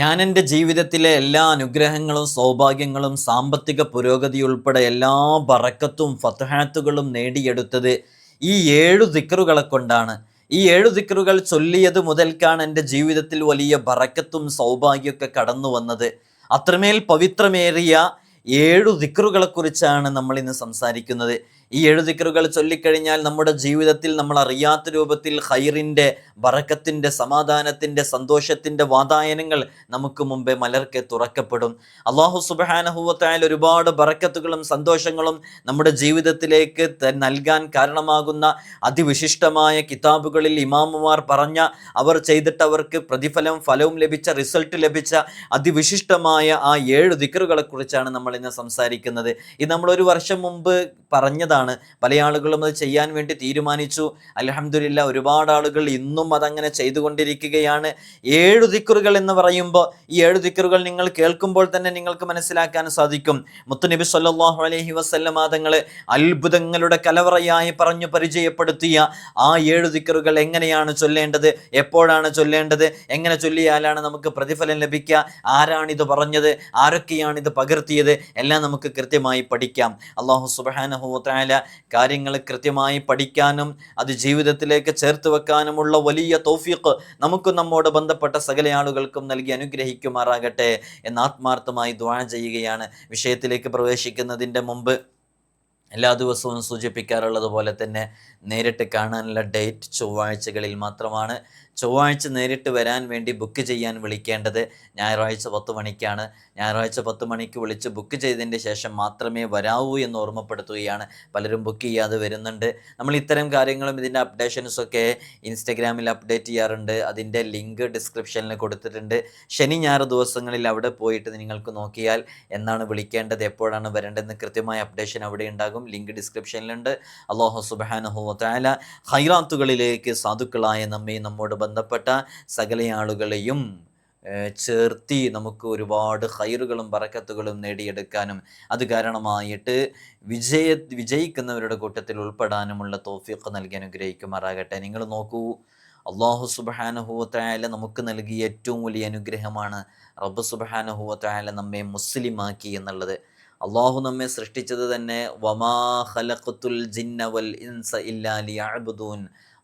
ഞാൻ എന്റെ ജീവിതത്തിലെ എല്ലാ അനുഗ്രഹങ്ങളും സൗഭാഗ്യങ്ങളും സാമ്പത്തിക പുരോഗതി ഉൾപ്പെടെ എല്ലാ ബറക്കത്തും ഫത്ഹാത്തുകളും നേടിയെടുത്തത് ഈ ഏഴു ദിക്കറുകളെ കൊണ്ടാണ്. ഈ ഏഴു ദിക്കറുകൾ ചൊല്ലിയത് മുതൽക്കാണ് എന്റെ ജീവിതത്തിൽ വലിയ ബറക്കത്തും സൗഭാഗ്യമൊക്കെ കടന്നു വന്നത്. അത്രമേൽ പവിത്രമേറിയ ഏഴു ദിക്കറുകളെക്കുറിച്ചാണ് നമ്മൾ ഇന്ന് സംസാരിക്കുന്നത്. ഈ എഴുതിക്കറുകൾ ചൊല്ലിക്കഴിഞ്ഞാൽ നമ്മുടെ ജീവിതത്തിൽ നമ്മൾ അറിയാത്ത രൂപത്തിൽ ഹൈറിന്റെ ബറക്കത്തിന്റെ സമാധാനത്തിന്റെ സന്തോഷത്തിന്റെ വാതായനങ്ങൾ നമുക്ക് മുമ്പേ മലർക്കെ തുറക്കപ്പെടും. അള്ളാഹു സുബാനഹുവത്തായാൽ ഒരുപാട് ബറക്കത്തുകളും സന്തോഷങ്ങളും നമ്മുടെ ജീവിതത്തിലേക്ക് നൽകാൻ കാരണമാകുന്ന അതിവിശിഷ്ടമായ കിതാബുകളിൽ ഇമാമുമാർ പറഞ്ഞ അവർ ചെയ്തിട്ട് അവർക്ക് പ്രതിഫലം ഫലവും ലഭിച്ച റിസൾട്ട് ലഭിച്ച അതിവിശിഷ്ടമായ ആ ഏഴ് ദിക്കറുകളെക്കുറിച്ചാണ് നമ്മൾ ഇന്ന് സംസാരിക്കുന്നത്. ഇത് നമ്മൾ ഒരു വർഷം മുമ്പ് പറഞ്ഞതാണ്. പല ആളുകളും അത് ചെയ്യാൻ വേണ്ടി തീരുമാനിച്ചു. അലഹമില്ല ഒരുപാട് ആളുകൾ ഇന്നും അതങ്ങനെ ചെയ്തുകൊണ്ടിരിക്കുകയാണ്. ഏഴു ദിക്കറുകൾ എന്ന് പറയുമ്പോൾ ഈ ഏഴു ദിക്കറുകൾ നിങ്ങൾ കേൾക്കുമ്പോൾ തന്നെ നിങ്ങൾക്ക് മനസ്സിലാക്കാൻ സാധിക്കും. മുത്തുനബി സല്ലാഹു അലഹി വസല്ലമ തങ്ങളെ അത്ഭുതങ്ങളുടെ കലവറയായി പറഞ്ഞു പരിചയപ്പെടുത്തിയ ആ ഏഴു ദിക്കറുകൾ എങ്ങനെയാണ് ചൊല്ലേണ്ടത് എപ്പോഴാണ് ചൊല്ലേണ്ടത് എങ്ങനെ ചൊല്ലിയാലാണ് നമുക്ക് പ്രതിഫലം ലഭിക്കുക ആരാണിത് പറഞ്ഞത് ആരൊക്കെയാണ് ഇത് പകർത്തിയത് എല്ലാം നമുക്ക് കൃത്യമായി പഠിക്കാം. അള്ളാഹു സുബാനഹുല കാര്യങ്ങൾ കൃത്യമായി പഠിക്കാനും അത് ജീവിതത്തിലേക്ക് ചേർത്ത് വെക്കാനുമുള്ള വലിയ തൗഫീഖ് നമുക്ക് നമ്മോട് ബന്ധപ്പെട്ട സകല ആളുകൾക്കും നൽകി അനുഗ്രഹിക്കുമാറാകട്ടെ എന്ന് ആത്മാർത്ഥമായി ദ്വാ ചെയ്യുകയാണ്. വിഷയത്തിലേക്ക് പ്രവേശിക്കുന്നതിന്റെ മുമ്പ് എല്ലാ ദിവസവും സൂചിപ്പിക്കാറുള്ളത് പോലെ തന്നെ നേരിട്ട് കാണാനുള്ള ഡേറ്റ് ചൊവ്വാഴ്ചകളിൽ മാത്രമാണ്. ചൊവ്വാഴ്ച നേരിട്ട് വരാൻ വേണ്ടി ബുക്ക് ചെയ്യാൻ വിളിക്കേണ്ടത് ഞായറാഴ്ച പത്ത് മണിക്കാണ്. ഞായറാഴ്ച പത്ത് മണിക്ക് വിളിച്ച് ബുക്ക് ചെയ്തതിന്റെ ശേഷം മാത്രമേ വരാവൂ എന്ന് ഓർമ്മപ്പെടുത്തുകയാണ്. പലരും ബുക്ക് ചെയ്യാതെ വരുന്നുണ്ട്. നമ്മൾ ഇത്തരം കാര്യങ്ങളും ഇതിന്റെ അപ്ഡേഷൻസൊക്കെ ഇൻസ്റ്റഗ്രാമിൽ അപ്ഡേറ്റ് ചെയ്യാറുണ്ട്. അതിന്റെ ലിങ്ക് ഡിസ്ക്രിപ്ഷനിൽ കൊടുത്തിട്ടുണ്ട്. ശനി ഞായർ ദിവസങ്ങളിൽ അവിടെ പോയിട്ട് നിങ്ങൾക്ക് നോക്കിയാൽ എന്നാണ് വിളിക്കേണ്ടത് എപ്പോഴാണ് വരേണ്ടതെന്ന് കൃത്യമായ അപ്ഡേഷൻ അവിടെ ഉണ്ടാകും. ലിങ്ക് ഡിസ്ക്രിപ്ഷനിലുണ്ട് അള്ളാഹു സുബാനഹു താല ഹൈറാത്തുകളിലേക്ക് സാധുക്കളായ നമ്മെ നമ്മോട് ബന്ധപ്പെട്ട സകല ആളുകളെയും ചേർത്തി നമുക്ക് ഒരുപാട് ഹൈറുകളും പറക്കത്തുകളും നേടിയെടുക്കാനും അത് കാരണമായിട്ട് വിജയ വിജയിക്കുന്നവരുടെ കൂട്ടത്തിൽ ഉൾപ്പെടാനുമുള്ള തോഫിക്ക് നൽകി അനുഗ്രഹിക്കുമാറാകട്ടെ. നിങ്ങൾ നോക്കൂ അള്ളാഹു സുബാനഹുവത്തായാല നമുക്ക് നൽകിയ ഏറ്റവും വലിയ അനുഗ്രഹമാണ് റബ്ബ് സുബാനഹുവത്തായാല നമ്മെ മുസ്ലിമാക്കി എന്നുള്ളത്. അള്ളാഹു നമ്മെ സൃഷ്ടിച്ചത് തന്നെ വമാ ജിന്ന വൽ ഇൻസ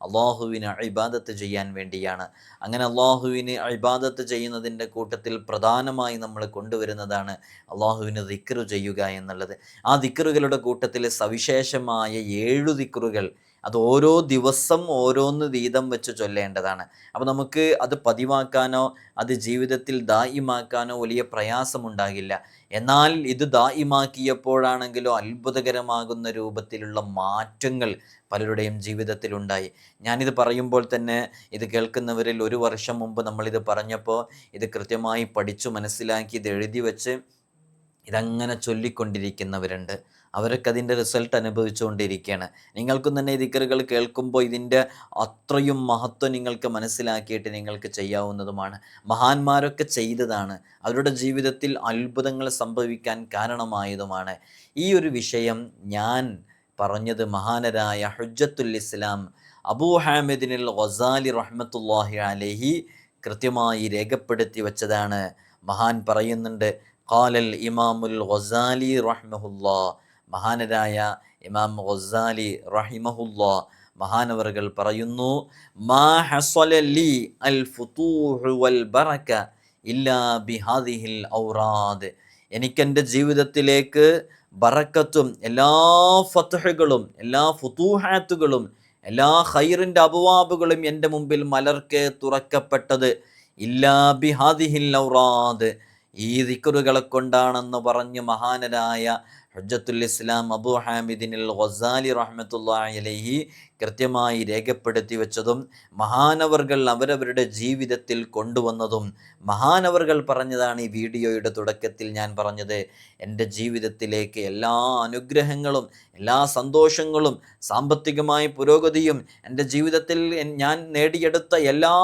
അള്ളാഹുവിന് അഴിബാദത്ത് ചെയ്യാൻ വേണ്ടിയാണ്. അങ്ങനെ അള്ളാഹുവിന് അഴിബാദത്ത് ചെയ്യുന്നതിന്റെ കൂട്ടത്തിൽ പ്രധാനമായി നമ്മൾ കൊണ്ടുവരുന്നതാണ് അള്ളാഹുവിന് ദിക്റ് ചെയ്യുക എന്നുള്ളത്. ആ ദിക്റുകളുടെ കൂട്ടത്തിൽ സവിശേഷമായ ഏഴു ദിക്റുകൾ അത് ഓരോ ദിവസം ഓരോന്ന് വീതം വെച്ച് ചൊല്ലേണ്ടതാണ്. അപ്പോൾ നമുക്ക് അത് പതിവാക്കാനോ അത് ജീവിതത്തിൽ ദായിമാക്കാനോ വലിയ പ്രയാസമുണ്ടാകില്ല. എന്നാൽ ഇത് ദായിമാക്കിയപ്പോഴാണെങ്കിലോ അത്ഭുതകരമാകുന്ന രൂപത്തിലുള്ള മാറ്റങ്ങൾ പലരുടെയും ജീവിതത്തിൽ ജീവിതത്തിലുണ്ടായി. ഞാനിത് പറയുമ്പോൾ തന്നെ ഇത് കേൾക്കുന്നവരിൽ ഒരു വർഷം മുമ്പ് നമ്മളിത് പറഞ്ഞപ്പോൾ ഇത് കൃത്യമായി പഠിച്ചു മനസ്സിലാക്കി ഇത് എഴുതി വെച്ച് ഇതങ്ങനെ ചൊല്ലിക്കൊണ്ടിരിക്കുന്നവരുണ്ട്. അവരൊക്കെ അതിന്റെ റിസൾട്ട് അനുഭവിച്ചുകൊണ്ടിരിക്കുകയാണ്. നിങ്ങൾക്കും തന്നെ ദിക്കറുകൾ കേൾക്കുമ്പോൾ ഇതിന്റെ അത്രയും മഹത്വം നിങ്ങൾക്ക് മനസ്സിലാക്കിയിട്ട് നിങ്ങൾക്ക് ചെയ്യാവുന്നതുമാണ്. മഹാന്മാരൊക്കെ ചെയ്തതാണ്. അവരുടെ ജീവിതത്തിൽ അത്ഭുതങ്ങൾ സംഭവിക്കാൻ കാരണമായതുമാണ്. ഈ ഒരു വിഷയം ഞാൻ പറഞ്ഞത് മഹാനരായ ഹുജ്ജത്തുൽ ഇസ്ലാം അബൂ ഹാമിദിനിൽ ഗസാലി റഹ്മത്തുല്ലാഹി അലഹി കൃത്യമായി രേഖപ്പെടുത്തി വച്ചതാണ്. മഹാൻ പറയുന്നുണ്ട് ഖാലൽ ഇമാമുൽ ഗസാലി റഹ്മഹുല്ലാ മഹാനരായ ഇമാം ഗൊസാലി റഹിമഹുല്ലാ മഹാനവറുകൾ പറയുന്നു മാ വൽ ബറക ഇല്ലാ ഔറാദ്. എനിക്കെന്റെ ജീവിതത്തിലേക്ക് ബറക്കത്തും എല്ലാ ഫത്തുഹകളും എല്ലാ ഫുതൂഹാത്തുകളും എല്ലാ ഹൈറിന്റെ അപവാബുകളും എന്റെ മുമ്പിൽ മലർക്കെ തുറക്കപ്പെട്ടത് ഇല്ലാ ബിഹാദിഹിൽ ഔറാദ്. ഈ ദിക്കറുകളെ കൊണ്ടാണെന്ന് പറഞ്ഞ് മഹാനരായ ഹുജ്ജത്തുൽ ഇസ്ലാം അബു ഹാമിദിനിൽ ഗസാലി റഹ്മത്തുള്ളാഹി അലൈഹി കൃത്യമായി രേഖപ്പെടുത്തി വെച്ചതും മഹാനവർകൾ അവരവരുടെ ജീവിതത്തിൽ കൊണ്ടുവന്നതും മഹാനവർകൾ പറഞ്ഞതാണ് ഈ വീഡിയോയുടെ തുടക്കത്തിൽ ഞാൻ പറഞ്ഞത്. എന്റെ ജീവിതത്തിലേക്ക് എല്ലാ അനുഗ്രഹങ്ങളും എല്ലാ സന്തോഷങ്ങളും സാമ്പത്തികമായ പുരോഗതിയും എന്റെ ജീവിതത്തിൽ ഞാൻ നേടിയെടുത്ത എല്ലാ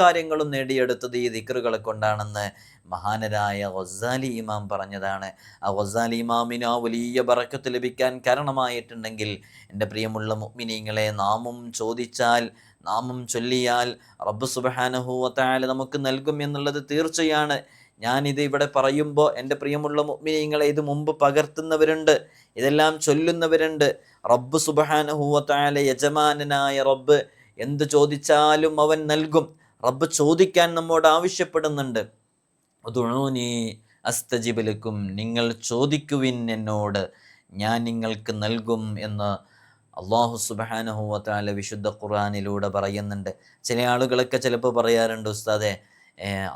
കാര്യങ്ങളും നേടിയെടുത്തത് ഈ ദിക്റുകളെ കൊണ്ടാണെന്ന് മഹാനരായ ഒസാലി ഇമാം പറഞ്ഞതാണ് ആ ഒസാലി ഇമാമിന് ആ വലിയ ബറക്കത്ത് ലഭിക്കാൻ കാരണമായിട്ടുണ്ടെങ്കിൽ എന്റെ പ്രിയമുള്ള മുഅ്മിനീങ്ങളെ നാമും ചോദിച്ചാൽ നാമം ചൊല്ലിയാൽ റബ്ബ് സുബഹാനഹൂവത്തായാലും നമുക്ക് നൽകും എന്നുള്ളത് തീർച്ചയാണ്. ഞാനിത് ഇവിടെ പറയുമ്പോൾ എന്റെ പ്രിയമുള്ള മുഅ്മിനീങ്ങളെ ഇത് മുമ്പ് പകർത്തുന്നവരുണ്ട് ഇതെല്ലാം ചൊല്ലുന്നവരുണ്ട്. റബ്ബ് സുബഹാനഹൂവത്തായാലെ യജമാനനായ റബ്ബ് എന്ത് ചോദിച്ചാലും അവൻ നൽകും റബ്ബ് ചോദിക്കാൻ നമ്മോട് ആവശ്യപ്പെടുന്നുണ്ട്. ഉദുഊനി അസ്തജിബലക്കും നിങ്ങൾ ചോദിക്കുവിൻ എന്നോട് ഞാൻ നിങ്ങൾക്ക് നൽകും എന്ന് അള്ളാഹു സുബാനഹുവത്താല വിശുദ്ധ ഖുർആാനിലൂടെ പറയുന്നുണ്ട്. ചില ആളുകളൊക്കെ ചിലപ്പോൾ പറയാറുണ്ട് ഉസ്താദെ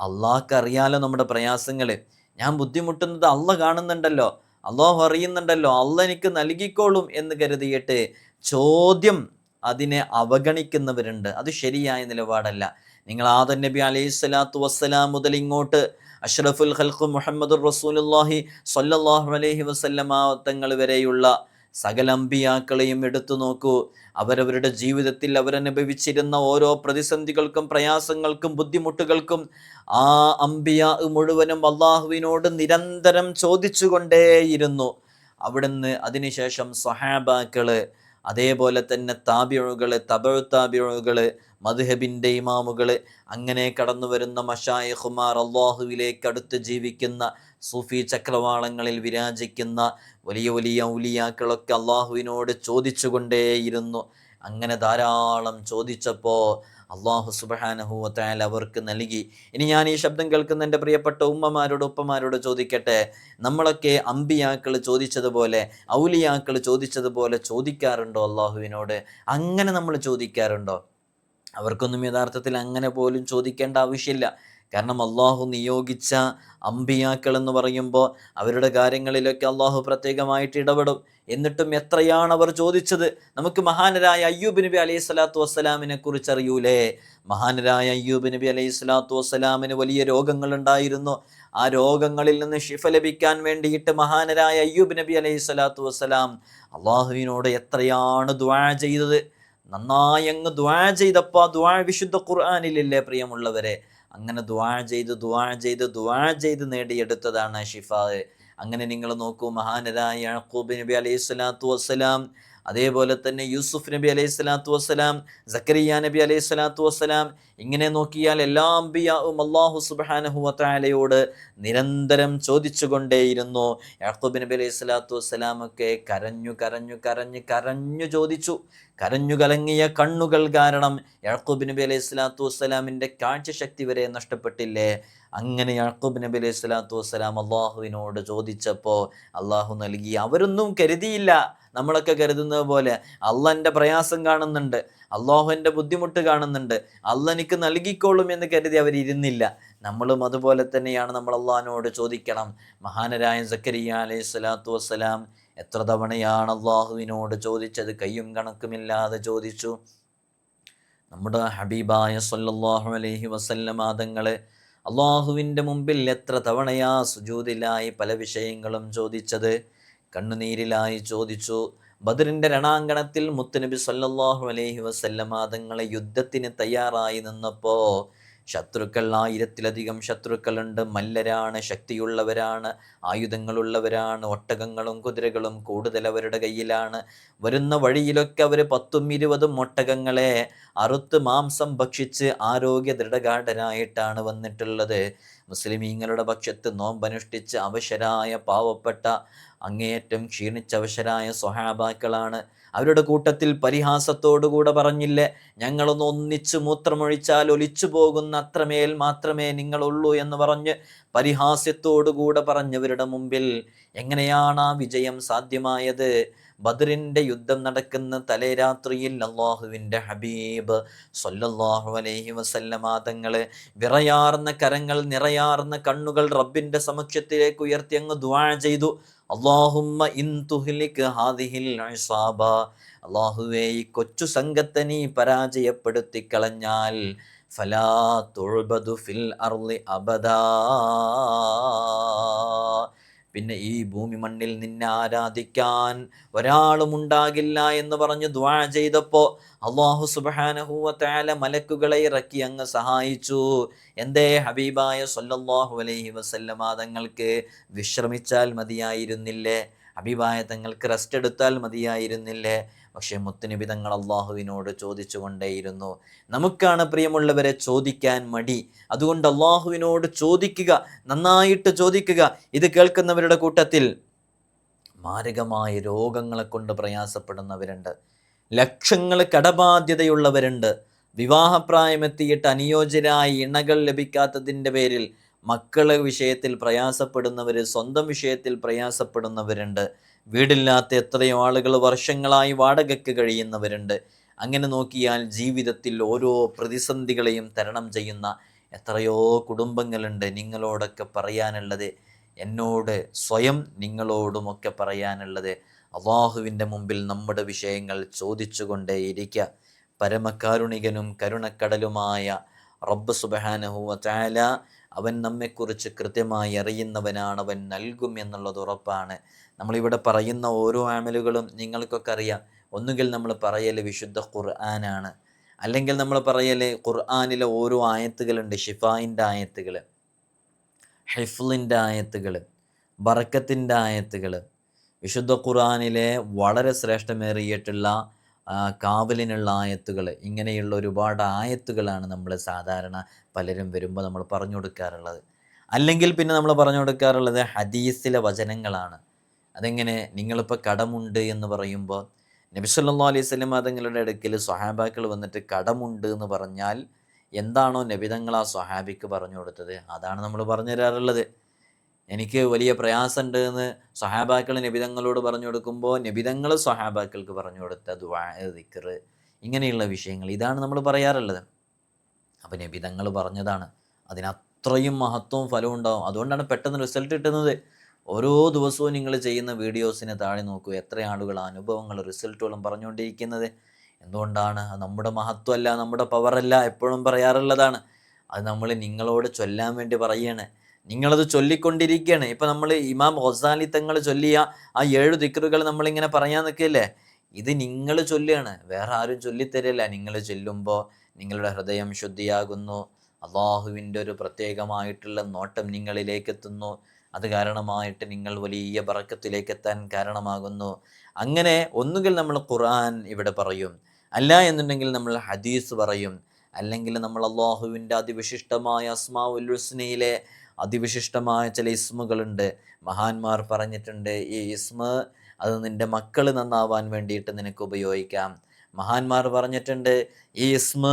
അള്ളാഹ്ക്ക് അറിയാലോ നമ്മുടെ പ്രയാസങ്ങൾ ഞാൻ ബുദ്ധിമുട്ടുന്നത് അള്ള കാണുന്നുണ്ടല്ലോ അള്ളാഹു അറിയുന്നുണ്ടല്ലോ അള്ള എനിക്ക് നൽകിക്കോളും എന്ന് കരുതിയിട്ട് ചോദ്യം അതിനെ അവഗണിക്കുന്നവരുണ്ട്. അത് ശരിയായ നിലപാടല്ല. നിങ്ങൾ ആദർ നബി അലൈഹി സ്വലാത്തു വസ്സലാം മുതൽ ഇങ്ങോട്ട് അഷ്റഫുൽ ഖൽഖു മുഹമ്മദ് റസൂലുല്ലാഹി സ്വല്ലല്ലാഹു അലൈഹി വസല്ലമ തങ്ങൾ വരെയുള്ള സകല അമ്പിയാക്കളെയും എടുത്തു നോക്കൂ. അവരവരുടെ ജീവിതത്തിൽ അവരനുഭവിച്ചിരുന്ന ഓരോ പ്രതിസന്ധികൾക്കും പ്രയാസങ്ങൾക്കും ബുദ്ധിമുട്ടുകൾക്കും ആ അമ്പിയ മുഴുവനും അള്ളാഹുവിനോട് നിരന്തരം ചോദിച്ചുകൊണ്ടേയിരുന്നു. അവിടുന്ന് അതിനുശേഷം സഹാബാക്കൾ അതേപോലെ തന്നെ താബിഴുകൾ തബഴ് താബിഴുകൾ മധുഹബിന്റെ ഇമാമുകൾ അങ്ങനെ കടന്നു വരുന്ന മഷായഹുമാർ അള്ളാഹുവിലേക്ക് അടുത്ത് ജീവിക്കുന്ന സൂഫി ചക്രവാളങ്ങളിൽ വിരാജിക്കുന്ന വലിയ വലിയ ഔലിയാക്കളൊക്കെ അള്ളാഹുവിനോട് ചോദിച്ചുകൊണ്ടേയിരുന്നു. അങ്ങനെ ധാരാളം ചോദിച്ചപ്പോൾ അള്ളാഹു സുബഹാനഹുവത്തായാൽ അവർക്ക് നൽകി. ഇനി ഞാൻ ഈ ശബ്ദം കേൾക്കുന്ന എന്റെ പ്രിയപ്പെട്ട ഉമ്മമാരോട് ഉപ്പമാരോട് ചോദിക്കട്ടെ? നമ്മളൊക്കെ അമ്പിയാക്കൾ ചോദിച്ചതുപോലെ ഔലിയാക്കൾ ചോദിച്ചതുപോലെ ചോദിക്കാറുണ്ടോ അള്ളാഹുവിനോട്? അങ്ങനെ നമ്മൾ ചോദിക്കാറുണ്ടോ? അവർക്കൊന്നും യഥാർത്ഥത്തിൽ അങ്ങനെ പോലും ചോദിക്കേണ്ട ആവശ്യമില്ല. കാരണം അള്ളാഹു നിയോഗിച്ച അമ്പിയാക്കൾ എന്ന് പറയുമ്പോൾ അവരുടെ കാര്യങ്ങളിലൊക്കെ അള്ളാഹു പ്രത്യേകമായിട്ട് ഇടപെടും. എന്നിട്ടും എത്രയാണ് അവർ ചോദിച്ചത്? നമുക്ക് മഹാനരായ അയ്യൂബ് നബി അലൈഹി സ്വലാത്തു വസ്സലാമിനെ കുറിച്ച് അറിയൂലേ മഹാനരായ അയ്യൂബ് നബി അലൈഹി സ്വലാത്തു വസ്സലാമിന് വലിയ രോഗങ്ങൾ ഉണ്ടായിരുന്നു. ആ രോഗങ്ങളിൽ നിന്ന് ഷിഫ ലഭിക്കാൻ വേണ്ടിയിട്ട് മഹാനരായ അയ്യൂബ് നബി അലൈഹി സ്വലാത്തു വസ്സലാം അള്ളാഹുവിനോട് എത്രയാണ് ദ്വാ ചെയ്തത്? നന്നായി അങ്ങ് ദ്വാ ചെയ്തപ്പോൾ ദ്വാ വിശുദ്ധ ഖുർആാനിലില്ലേ പ്രിയമുള്ളവരെ? അങ്ങനെ ദ്വാ ചെയ്ത് ദ്വാ ചെയ്ത് ദ്വാ ചെയ്ത് നേടിയെടുത്തതാണ് ഷിഫ. അങ്ങനെ നിങ്ങൾ നോക്കൂ മഹാനരായ യാക്കൂബ് നബി അലൈഹി സ്വലാത്തു വസ്സലാം അതേപോലെ തന്നെ യൂസുഫ് നബി അലൈഹി സ്വലാത്തു വസ്സലാം സക്കരിയ നബി അലൈഹി സ്വലാത്തു വസ്സലാം ഇങ്ങനെ നോക്കിയാൽ എല്ലാ അമ്പിയാവും അള്ളാഹു സുബാനഹു വത്താലയോട് നിരന്തരം ചോദിച്ചുകൊണ്ടേയിരുന്നു. യാക്കൂബ് നബി അലൈഹി സ്വലാത്തു വസ്സലാമൊക്കെ കരഞ്ഞു കരഞ്ഞു കരഞ്ഞു കരഞ്ഞു ചോദിച്ചു. കരഞ്ഞു കലങ്ങിയ കണ്ണുകൾ കാരണം യാക്കൂബ് നബി അലൈഹി സ്വലാത്തു വസ്സലാമിന്റെ കാഴ്ചശക്തി വരെ നഷ്ടപ്പെട്ടില്ലേ? അങ്ങനെ യാക്കൂബ് നബി അലൈഹി സ്വലാത്തു വസ്സലാം അള്ളാഹുവിനോട് ചോദിച്ചപ്പോൾ അള്ളാഹു നൽകി. അവരൊന്നും കരുതിയില്ല. നമ്മളൊക്കെ കരുതുന്നത് പോലെ അള്ളന്റെ പ്രയാസം കാണുന്നുണ്ട് അള്ളാഹുവിന്റെ ബുദ്ധിമുട്ട് കാണുന്നുണ്ട് അള്ളനിക്ക് നൽകിക്കോളും എന്ന് കരുതി അവരിരുന്നില്ല നമ്മളും അതുപോലെ തന്നെയാണ് നമ്മൾ അള്ളാഹിനോട് ചോദിക്കണം. മഹാനരായ സക്കരിയ അലൈഹി സ്വലാത്തു വസ്സലാം എത്ര തവണയാണ് അള്ളാഹുവിനോട് ചോദിച്ചത്? കയ്യും കണക്കുമില്ലാതെ ചോദിച്ചു. നമ്മുടെ ഹബീബായ സല്ലല്ലാഹു അലൈഹി വസല്ലമാതങ്ങൾ അള്ളാഹുവിന്റെ മുമ്പിൽ എത്ര തവണയാ സുജൂതിലായി പല വിഷയങ്ങളും ചോദിച്ചത്? കണ്ണുനീരിലായി ചോദിച്ചു ബദറിന്റെ രണാങ്കണത്തിൽ മുത്തുനബി സല്ലാഹു അലൈഹി വസല്ലമ തങ്ങളെ യുദ്ധത്തിന് തയ്യാറായി നിന്നപ്പോൾ ശത്രുക്കൾ ആയിരത്തിലധികം ശത്രുക്കളുണ്ട്. മല്ലരാണ് ശക്തിയുള്ളവരാണ് ആയുധങ്ങളുള്ളവരാണ് ഒട്ടകങ്ങളും കുതിരകളും കൂടുതൽ അവരുടെ കയ്യിലാണ്. വരുന്ന വഴിയിലൊക്കെ അവർ പത്തും ഇരുപതും ഒട്ടകങ്ങളെ അറുത്ത് മാംസം ഭക്ഷിച്ച് ആരോഗ്യ ദൃഢഗാഠരായിട്ടാണ് വന്നിട്ടുള്ളത്. മുസ്ലിമീങ്ങളുടെ പക്ഷത്ത് നോമ്പനുഷ്ഠിച്ച് അവശരായ പാവപ്പെട്ട അങ്ങേയറ്റം ക്ഷീണിച്ചവശരായ സ്വഹാബാക്കളാണ്. അവരുടെ കൂട്ടത്തിൽ പരിഹാസത്തോടുകൂടെ പറഞ്ഞില്ലേ ഞങ്ങളൊന്ന് ഒന്നിച്ച് മൂത്രമൊഴിച്ചാൽ ഒലിച്ചു പോകുന്ന അത്രമേൽ മാത്രമേ നിങ്ങളുള്ളൂ എന്ന് പറഞ്ഞ് പരിഹാസ്യത്തോടുകൂടെ പറഞ്ഞവരുടെ മുമ്പിൽ എങ്ങനെയാണ് ആ വിജയം സാധ്യമായത്? ബദറിന്റെ യുദ്ധം നടക്കുന്ന തലേ രാത്രിയിൽ അള്ളാഹുവിന്റെ ഹബീബ് സൊല്ലാഹു അലൈഹി വസല്ലമാതങ്ങൾ വിറയാർന്ന കരങ്ങൾ നിറയാർന്ന കണ്ണുകൾ റബ്ബിന്റെ സമക്ഷത്തിലേക്ക് ഉയർത്തി അങ്ങ് ദ്വാ ചെയ്തു. അള്ളാഹുമ്മ ഇൻ തുഹ്ലിക് ഹാദിഹിൽ ഇസാബ. അള്ളാഹുവേ ഈ കൊച്ചു സംഘത്തെ നീ പരാജയപ്പെടുത്തി കളഞ്ഞാൽ ഫലാ തുൾബദു ഫിൽ അർളി അബദാ. പിന്നെ ഈ ഭൂമി മണ്ണിൽ നിന്നെ ആരാധിക്കാൻ ഒരാളും ഉണ്ടാകില്ല എന്ന് പറഞ്ഞ് ദ്വാ ചെയ്തപ്പോൾ അള്ളാഹു സുബാനഹുവല മലക്കുകളെ ഇറക്കി അങ്ങ് സഹായിച്ചു. എന്തേ ഹബീബായ സൊല്ലാഹു അലൈഹി വസല്ലമ തങ്ങൾക്ക് വിശ്രമിച്ചാൽ മതിയായിരുന്നില്ലേ? ഹബീബായ തങ്ങൾക്ക് റെസ്റ്റ് എടുത്താൽ മതിയായിരുന്നില്ലേ? പക്ഷേ മുത്തുനബി തങ്ങൾ അള്ളാഹുവിനോട് ചോദിച്ചുകൊണ്ടേയിരുന്നു. നമുക്കാണ് പ്രിയമുള്ളവരെ ചോദിക്കാൻ മടി. അതുകൊണ്ട് അള്ളാഹുവിനോട് ചോദിക്കുക നന്നായിട്ട് ചോദിക്കുക. ഇത് കേൾക്കുന്നവരുടെ കൂട്ടത്തിൽ മാരകമായ രോഗങ്ങളെ കൊണ്ട് പ്രയാസപ്പെടുന്നവരുണ്ട്. ലക്ഷങ്ങൾ കടബാധ്യതയുള്ളവരുണ്ട്. വിവാഹപ്രായമെത്തിയിട്ട് അനുയോജ്യരായ ഇണകൾ ലഭിക്കാത്തതിന്റെ പേരിൽ മക്കളെ വിഷയത്തിൽ പ്രയാസപ്പെടുന്നവർ സ്വന്തം വിഷയത്തിൽ പ്രയാസപ്പെടുന്നവരുണ്ട്. വീടില്ലാത്ത എത്രയോ ആളുകൾ വർഷങ്ങളായി വാടകയ്ക്ക് കഴിയുന്നവരുണ്ട്. അങ്ങനെ നോക്കിയാൽ ജീവിതത്തിൽ ഓരോ പ്രതിസന്ധികളെയും തരണം ചെയ്യുന്ന എത്രയോ കുടുംബങ്ങളുണ്ട് നിങ്ങളോടൊക്കെ പറയാനുള്ളത്. എന്നോട് സ്വയം നിങ്ങളോടുമൊക്കെ പറയാനുള്ളത്. അള്ളാഹുവിന്റെ മുമ്പിൽ നമ്മുടെ വിഷയങ്ങൾ ചോദിച്ചുകൊണ്ടേയിരിക്കുക പരമകാരുണികനും കരുണക്കടലുമായ റബ്ബ് സുബഹാനഹുവ ചാല അവൻ നമ്മെക്കുറിച്ച് കൃത്യമായി അറിയുന്നവനാണ് അവൻ നൽകും എന്നുള്ളത് ഉറപ്പാണ്. നമ്മളിവിടെ പറയുന്ന ഓരോ ആമലുകളും നിങ്ങൾക്കൊക്കെ അറിയാം. ഒന്നുകിൽ നമ്മൾ പറയൽ വിശുദ്ധ ഖുർആനാണ്. അല്ലെങ്കിൽ നമ്മൾ പറയൽ ഖുർആാനിലെ ഓരോ ആയത്തുകളുണ്ട്. ഷിഫായിന്റെ ആയത്തുകൾ ഹെഫ്ലിന്റെ ആയത്തുകൾ ബറക്കത്തിന്റെ ആയത്തുകൾ. വിശുദ്ധ ഖുർആാനിലെ വളരെ ശ്രേഷ്ഠമേറിയിട്ടുള്ള കാവലിനുള്ള ആയത്തുകൾ ഇങ്ങനെയുള്ള ഒരുപാട് ആയത്തുകളാണ് നമ്മൾ സാധാരണ പലരും വരുമ്പോൾ നമ്മൾ പറഞ്ഞു കൊടുക്കാറുള്ളത്. അല്ലെങ്കിൽ പിന്നെ നമ്മൾ പറഞ്ഞു കൊടുക്കാറുള്ളത് ഹദീസിലെ വചനങ്ങളാണ്. അതെങ്ങനെ? നിങ്ങളിപ്പോൾ കടമുണ്ട് എന്ന് പറയുമ്പോൾ നബി സല്ലല്ലാഹു അലൈഹി സ്വലം അതുങ്ങളുടെ ഇടയ്ക്കിൽ സ്വഹാബാക്കൾ വന്നിട്ട് കടമുണ്ട് എന്ന് പറഞ്ഞാൽ എന്താണോ നബിതങ്ങൾ ആ സ്വഹാബിക്ക് പറഞ്ഞു കൊടുത്തത്? അതാണ് നമ്മൾ പറഞ്ഞു തരാറുള്ളത്. എനിക്ക് വലിയ പ്രയാസമുണ്ട് എന്ന് സഹാബാക്കൾ നബിതങ്ങളോട് പറഞ്ഞു കൊടുക്കുമ്പോൾ നബിതങ്ങൾ സഹാബാക്കൾക്ക് പറഞ്ഞു കൊടുത്ത ദുആ ദിക്ർ ഇങ്ങനെയുള്ള വിഷയങ്ങൾ ഇതാണ് നമ്മൾ പറയാറുള്ളത്. അപ്പോൾ നബിതങ്ങൾ പറഞ്ഞതാണ് അതിനത്രയും മഹത്വവും ഫലവും ഉണ്ടാവും. അതുകൊണ്ടാണ് പെട്ടെന്ന് റിസൾട്ട് കിട്ടുന്നത്. ഓരോ ദിവസവും നിങ്ങൾ ചെയ്യുന്ന വീഡിയോസിനെ താഴെ നോക്കൂ എത്ര ആളുകൾ അനുഭവങ്ങൾ റിസൾട്ടുകളും പറഞ്ഞുകൊണ്ടിരിക്കുന്നത്. എന്തുകൊണ്ടാണ്? നമ്മുടെ മഹത്വമല്ല നമ്മുടെ പവറല്ല എപ്പോഴും പറയാറുള്ളതാണ്. അത് നമ്മൾ നിങ്ങളോട് ചൊല്ലാൻ വേണ്ടി പറയുകയാണ് നിങ്ങളത് ചൊല്ലിക്കൊണ്ടിരിക്കുകയാണ് ഇപ്പം നമ്മൾ ഇമാം ഹൊസാലി തങ്ങൾ ചൊല്ലിയ ആ ഏഴ് ദിക്റുകൾ നമ്മളിങ്ങനെ പറയാൻ നിൽക്കില്ലേ? ഇത് നിങ്ങൾ ചൊല്ലുകയാണ്. വേറെ ആരും ചൊല്ലിത്തരില്ല. നിങ്ങൾ ചൊല്ലുമ്പോൾ നിങ്ങളുടെ ഹൃദയം ശുദ്ധിയാകുന്നു. അള്ളാഹുവിന്റെ ഒരു പ്രത്യേകമായിട്ടുള്ള നോട്ടം നിങ്ങളിലേക്ക് എത്തുന്നു അത് കാരണമായിട്ട് നിങ്ങൾ വലിയ ബറക്കത്തിലേക്ക് എത്താൻ കാരണമാകുന്നു. അങ്ങനെ ഒന്നുകിൽ നമ്മൾ ഖുർആൻ ഇവിടെ പറയും. അല്ല എന്നുണ്ടെങ്കിൽ നമ്മൾ ഹദീസ് പറയും. അല്ലെങ്കിൽ നമ്മൾ അള്ളാഹുവിന്റെ അതിവിശിഷ്ടമായ അസ്മാഉൽ ഹുസ്നയിലെ അതിവിശിഷ്ടമായ ചില ഇസ്മുകളുണ്ട്. മഹാന്മാർ പറഞ്ഞിട്ടുണ്ട് ഈ ഇസ്മ അത് നിന്റെ മക്കൾ നന്നാവാൻ വേണ്ടിയിട്ട് നിനക്ക് ഉപയോഗിക്കാം. മഹാന്മാർ പറഞ്ഞിട്ടുണ്ട് ഈ ഇസ്മ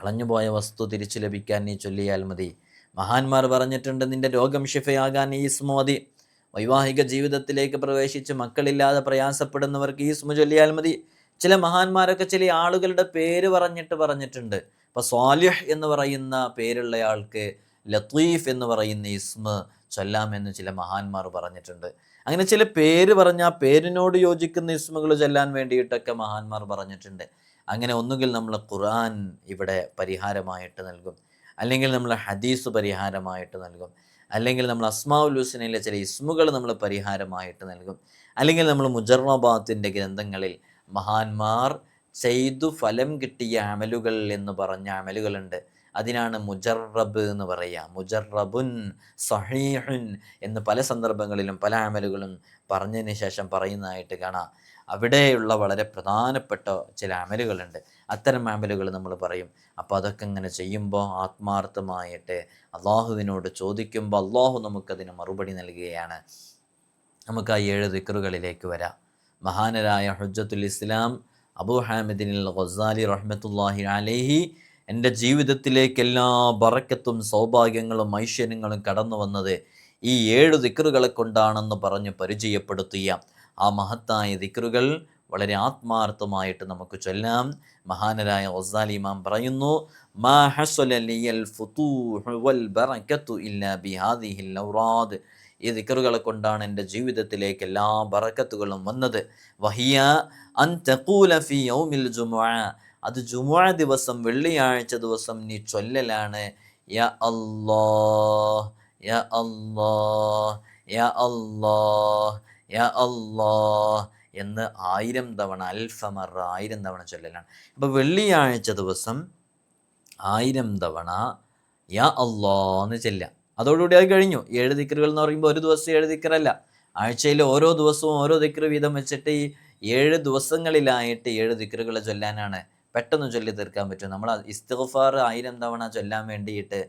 കളഞ്ഞുപോയ വസ്തു തിരിച്ചു ലഭിക്കാൻ നീ ചൊല്ലിയാൽ മതി. മഹാന്മാർ പറഞ്ഞിട്ടുണ്ട് നിന്റെ രോഗം ഷിഫയാകാൻ ഈ ഇസ്മു മതി. വൈവാഹിക ജീവിതത്തിലേക്ക് പ്രവേശിച്ച് മക്കളില്ലാതെ പ്രയാസപ്പെടുന്നവർക്ക് ഈ ഇസ്മു ചൊല്ലിയാൽ മതി. ചില മഹാന്മാരൊക്കെ ചില ആളുകളുടെ പേര് പറഞ്ഞിട്ട് പറഞ്ഞിട്ടുണ്ട്. ഇപ്പൊ സ്വാലിഹ് എന്ന് പറയുന്ന പേരുള്ളയാൾക്ക് ലത്തീഫ് എന്ന് പറയുന്ന ഇസ്മ ചൊല്ലാമെന്ന് ചില മഹാന്മാർ പറഞ്ഞിട്ടുണ്ട്. അങ്ങനെ ചില പേര് പറഞ്ഞ ആ പേരിനോട് യോജിക്കുന്ന ഇസ്മുകൾ ചൊല്ലാൻ വേണ്ടിയിട്ടൊക്കെ മഹാന്മാർ പറഞ്ഞിട്ടുണ്ട്. അങ്ങനെ ഒന്നുകിൽ നമ്മൾ ഖുർആൻ ഇവിടെ പരിഹാരമായിട്ട് നൽകും. അല്ലെങ്കിൽ നമ്മൾ ഹദീസ് പരിഹാരമായിട്ട് നൽകും. അല്ലെങ്കിൽ നമ്മൾ അസ്മാഉൽ ഹുസ്നയിലെ ചില ഇസ്മുകൾ നമ്മൾ പരിഹാരമായിട്ട് നൽകും. അല്ലെങ്കിൽ നമ്മൾ മുജർമബാത്തിന്റെ ഗ്രന്ഥങ്ങളിൽ മഹാന്മാർ ചെയ്തു ഫലം കിട്ടിയ അമലുകൾ എന്ന് പറഞ്ഞ അമലുകളുണ്ട്. അതിനാണ് മുജറബ് എന്ന് പറയുക. മുജറബുൻ സഹീഹുൻ എന്ന് പല സന്ദർഭങ്ങളിലും പല അമലുകളും പറഞ്ഞതിന് ശേഷം പറയുന്നതായിട്ട് കാണാം. അവിടെയുള്ള വളരെ പ്രധാനപ്പെട്ട ചില അമലുകളുണ്ട്. അത്തരം അമലുകൾ നമ്മൾ പറയും. അപ്പോൾ അതൊക്കെ ഇങ്ങനെ ചെയ്യുമ്പോൾ ആത്മാർത്ഥമായിട്ട് അള്ളാഹുവിനോട് ചോദിക്കുമ്പോൾ അള്ളാഹു നമുക്കതിന് മറുപടി നൽകുകയാണ്. നമുക്ക് ആ ഏഴ് ദിക്കറുകളിലേക്ക് വരാം. മഹാനരായ ഹുജ്ജത്തുൽ ഇസ്ലാം അബു ഹാമിദിനിൽ ഗസാലി റഹ്മത്തുല്ലാഹി അലൈഹി എന്റെ ജീവിതത്തിലേക്ക് എല്ലാ ബറക്കത്തും സൗഭാഗ്യങ്ങളും ഐശ്വര്യങ്ങളും കടന്നു വന്നത് ഈ ഏഴ് ദിക്കറുകളെ കൊണ്ടാണെന്ന് പറഞ്ഞ് പരിചയപ്പെടുത്തിയ ആ മഹത്തായ ദിക്കറുകൾ വളരെ ആത്മാർത്ഥമായിട്ട് നമുക്ക് ചൊല്ലാം. മഹാനരായ ഒസാലി ഇമാം പറയുന്നു മാ വൽ ബറക്കത്തു ഈ ദിക്കറുകളെ കൊണ്ടാണ് എന്റെ ജീവിതത്തിലേക്ക് എല്ലാ ബറക്കത്തുകളും വന്നത്. വഹിയ അൻ തഖൂല ഫി യൗമിൽ ജുമുഅ. അത് ജുമുഅ ദിവസം വെള്ളിയാഴ്ച ദിവസം നീ ചൊല്ലലാണ്. യ അല്ലാഹ് എന്ന് ആയിരം തവണ അൽഫമർ ആയിരം തവണ ചൊല്ലലാണ്. അപ്പോൾ വെള്ളിയാഴ്ച ദിവസം ആയിരം തവണ യാ അല്ലോ എന്ന് ചെല്ലാം അതോടുകൂടി അത് കഴിഞ്ഞു. ഏഴ് ദിക്കറുകൾ എന്ന് പറയുമ്പോൾ ഒരു ദിവസം ഏഴ് ദിക്കറല്ല ആഴ്ചയിൽ ഓരോ ദിവസവും ഓരോ ദിക്കറ് വീതം വെച്ചിട്ട് ഈ ഏഴ് ദിവസങ്ങളിലായിട്ട് ഏഴ് ദിക്കറുകൾ ചൊല്ലാനാണ്. പെട്ടെന്ന് ചൊല്ലി തീർക്കാൻ പറ്റും. നമ്മൾ ഇസ്തിഗ്ഫാർ ആയിരം തവണ ചൊല്ലാൻ വേണ്ടിയിട്ട്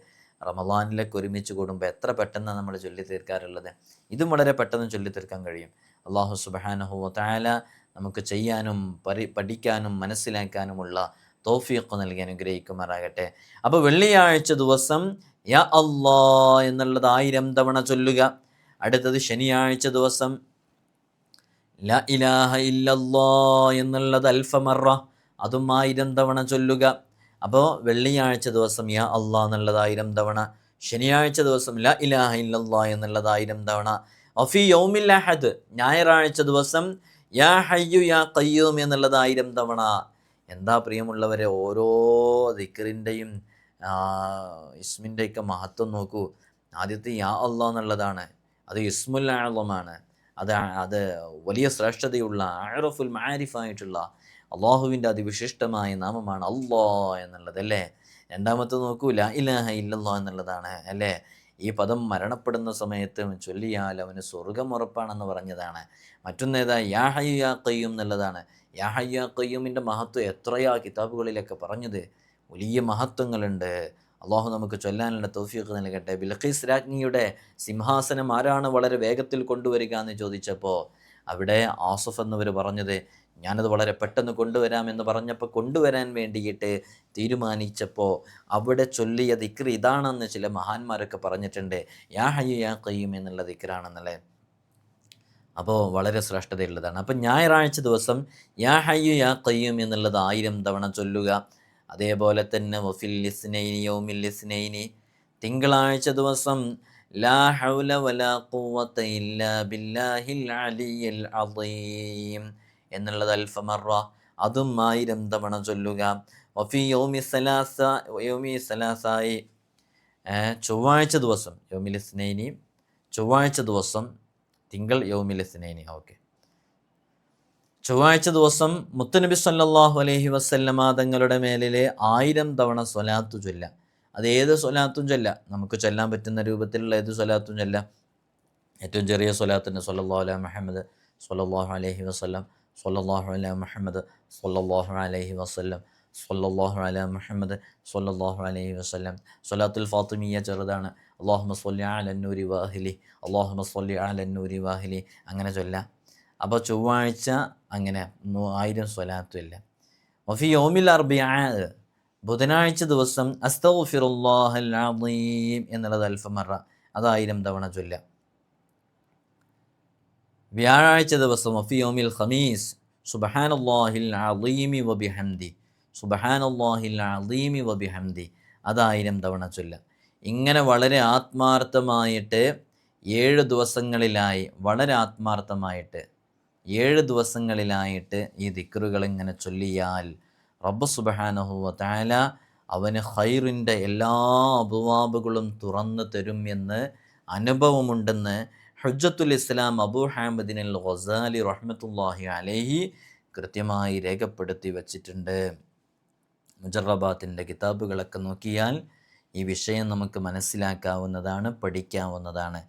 റമദാനിലേക്ക് ഒരുമിച്ച് കൂടുമ്പോൾ എത്ര പെട്ടെന്ന് നമ്മൾ ചൊല്ലി തീർക്കാറുള്ളത്? ഇതും വളരെ പെട്ടെന്ന് ചൊല്ലി തീർക്കാൻ കഴിയും. അള്ളാഹു സുബാനഹു താല നമുക്ക് ചെയ്യാനും പരി പഠിക്കാനും മനസ്സിലാക്കാനുമുള്ള തോഫിയൊക്കെ നൽകി അനുഗ്രഹിക്കുമാറാകട്ടെ. അപ്പോൾ വെള്ളിയാഴ്ച ദിവസം യാ അള്ളാ എന്നുള്ളത് ആയിരം തവണ ചൊല്ലുക. അടുത്തത് ശനിയാഴ്ച ദിവസം ല ഇലാഹ ഇല്ലല്ലാ എന്നുള്ളത് അൽഫമറ അതും ആയിരം തവണ ചൊല്ലുക. അപ്പോൾ വെള്ളിയാഴ്ച ദിവസം യാ അള്ളാ എന്നുള്ളത് ആയിരം തവണ. ശനിയാഴ്ച ദിവസം ല ഇലാഹ ഇല്ലല്ലാ എന്നുള്ളത് ആയിരം തവണ ഒഫി യൗമിൽ അഹദ് ഞായറാഴ്ച ദിവസം യാ ഹയ്യു യാ കയ്യൂം എന്നുള്ളത് ആയിരം തവണ. എന്താ പ്രിയമുള്ളവരെ ഓരോ ദിക്കറിന്റെയും ഇസ്മിന്റെയൊക്കെ മഹത്വം നോക്കൂ. ആദ്യത്തെ യാ അള്ളാ എന്നുള്ളതാണ്. അത് ഇസ്മുൽ അത് അത് വലിയ ശ്രേഷ്ഠതയുള്ള ആറഫുൽ മാരിഫായിട്ടുള്ള അള്ളാഹുവിന്റെ അതിവിശിഷ്ടമായ നാമമാണ് അള്ളാ എന്നുള്ളത് അല്ലേ? രണ്ടാമത്തെ നോക്കൂല ഇലാഹ ഇല്ലല്ലാ എന്നുള്ളതാണ് അല്ലേ? ഈ പദം മരണപ്പെടുന്ന സമയത്ത് ചൊല്ലിയാൽ അവന് സ്വർഗം ഉറപ്പാണെന്ന് പറഞ്ഞതാണ്. മറ്റൊന്നേതാ യാഹയ്യാ കയ്യും എന്നുള്ളതാണ്. യാഹയ്യാ കയ്യൂമിന്റെ മഹത്വം എത്രയാ കിതാബുകളിലൊക്കെ പറഞ്ഞത്? വലിയ മഹത്വങ്ങളുണ്ട്. അള്ളാഹു നമുക്ക് ചൊല്ലാനുള്ള തോഫിയൊക്കെ നൽകട്ടെ. ബിൽഖീസ് രാജ്ഞിയുടെ സിംഹാസനം ആരാണ് വളരെ വേഗത്തിൽ കൊണ്ടുവരിക എന്ന് ചോദിച്ചപ്പോൾ അവിടെ ആസഫ് എന്നവർ പറഞ്ഞത് ഞാനത് വളരെ പെട്ടെന്ന് കൊണ്ടുവരാമെന്ന് പറഞ്ഞപ്പോൾ കൊണ്ടുവരാൻ വേണ്ടിയിട്ട് തീരുമാനിച്ചപ്പോൾ അവിടെ ചൊല്ലിയ ദിക്ർ ഇതാണെന്ന് ചില മഹാന്മാരൊക്കെ പറഞ്ഞിട്ടുണ്ട്. യാ ഹയ്യു യാ കയ്യും എന്നുള്ള ദിക്റാണെന്നല്ലേ? അപ്പോൾ വളരെ ശ്രേഷ്ഠതയുള്ളതാണ്. അപ്പം ഞായറാഴ്ച ദിവസം യാ ഹയ്യു യാ കയ്യും എന്നുള്ളത് ആയിരം തവണ ചൊല്ലുക. അതേപോലെ തന്നെ വഫിൽ ലിസ്നൈനി യൗമിൽ ലിസ്നൈനി. തിങ്കളാഴ്ച ദിവസം ലാ ഹൗല വലാ ഇല്ലാ ബില്ലാഹിൽ അലിയിൽ അദീം. എന്നുള്ളത് അൽഫമറ അതും ആയിരം തവണ ചൊല്ലുക. വഫി സലാസ യൗമി സലാസായി. ചൊവ്വാഴ്ച ദിവസം യൗമിൽ ഇസ്നൈനി. ചൊവ്വാഴ്ച ദിവസം തിങ്കൾ യൗമിൽ ഇസ്നൈനി. ഓക്കെ. ചൊവ്വാഴ്ച ദിവസം മുത്തനബി സല്ലാഹു അലഹി വസല്ലമ തങ്ങളുടെ മേലിലെ ആയിരം തവണ സ്വലാത്തു ചൊല്ല. അത് ഏത് സ്വലാത്തും ചൊല്ല. നമുക്ക് ചൊല്ലാൻ പറ്റുന്ന രൂപത്തിലുള്ള ഏത് സ്വലാത്തും ചൊല്ല. ഏറ്റവും ചെറിയ സ്വലാത്തിന്റെ സല്ലാ അലൈഹി മുഹമ്മദ് സല്ലാഹു അലഹി വസല്ലം. സല്ലല്ലാഹു അല മുഹമ്മദ് സല്ലല്ലാഹു അലൈഹി വസല്ലം സല്ലല്ലാഹു അല മുഹമ്മദ് സല്ലല്ലാഹു അലൈഹി വസല്ലം. സ്വലാത്തുൽ ഫാത്തിമിയ ചെറുതാണ്. അള്ളാഹു സല്ലി അലന്നൂരി വാഹിലി അള്ളാഹു സല്ലി അലന്നൂരി വാഹിലി അങ്ങനെ ചൊല്ലാം. അപ്പോൾ ചൊവ്വാഴ്ച അങ്ങനെ ആയിരം സ്വലാത്തും ഇല്ല. വഫി യോമിൽ അർബിയ ബുധനാഴ്ച ദിവസം അസ്തഫിറുല്ലാഹൽ അദീം എന്നുള്ളത് അൽഫമറ അതായിരം തവണ ചൊല്ല. വ്യാഴാഴ്ച ദിവസം വഫി യോമിൽ ഖമീസ് സുബഹാനല്ലാഹിൽ സുബഹാൻ വബിഹംദി സുബഹാനല്ലാഹിൽ വബി വബിഹംദി അതായിരം തവണ ചൊല്ല. ഇങ്ങനെ വളരെ ആത്മാർത്ഥമായിട്ട് ഏഴ് ദിവസങ്ങളിലായി വളരെ ആത്മാർത്ഥമായിട്ട് ഏഴ് ദിവസങ്ങളിലായിട്ട് ഈ ദിക്റുകൾ ഇങ്ങനെ ചൊല്ലിയാൽ റബ്ബ് സുബഹാനഹുവ താല അവന് ഹൈറിന്റെ എല്ലാ അബുവാബുകളും തുറന്നു തരും എന്ന് അനുഭവമുണ്ടെന്ന് ഹുജ്ജത്തുൽ ഇസ്ലാം അബു ഹാമദിൻ അൽ ഗസാലി റഹ്മത്തുല്ലാഹി അലഹി കൃത്യമായി രേഖപ്പെടുത്തി വച്ചിട്ടുണ്ട്. മുജറബാത്തിന്റെ കിതാബുകളൊക്കെ നോക്കിയാൽ ഈ വിഷയം നമുക്ക് മനസ്സിലാക്കാവുന്നതാണ് പഠിക്കാവുന്നതാണ്.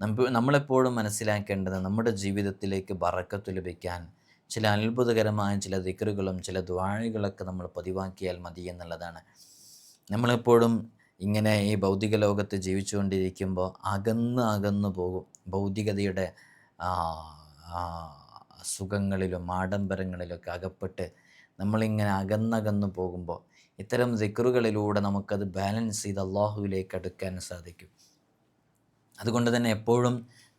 നമ്മ നമ്മളെപ്പോഴും മനസ്സിലാക്കേണ്ടത് നമ്മുടെ ജീവിതത്തിലേക്ക് ബറക്കത്ത് ലഭിക്കാൻ ചില അത്ഭുതകരമായ ചില ദിക്റുകളും ചില ദ്വാഴികളൊക്കെ നമ്മൾ പതിവാക്കിയാൽ മതി എന്നുള്ളതാണ്. നമ്മളെപ്പോഴും ഇങ്ങനെ ഈ ഭൗതിക ലോകത്ത് ജീവിച്ചുകൊണ്ടിരിക്കുമ്പോൾ അകന്ന് അകന്നു പോകും. ഭൗതികതയുടെ സുഖങ്ങളിലും ആഡംബരങ്ങളിലൊക്കെ അകപ്പെട്ട് നമ്മളിങ്ങനെ അകന്നകന്നു പോകുമ്പോൾ ഇത്തരം ദിക്കറുകളിലൂടെ നമുക്കത് ബാലൻസ് ചെയ്ത് അള്ളാഹുവിലേക്ക് അടുക്കാൻ സാധിക്കും. അതുകൊണ്ട് തന്നെ എപ്പോഴും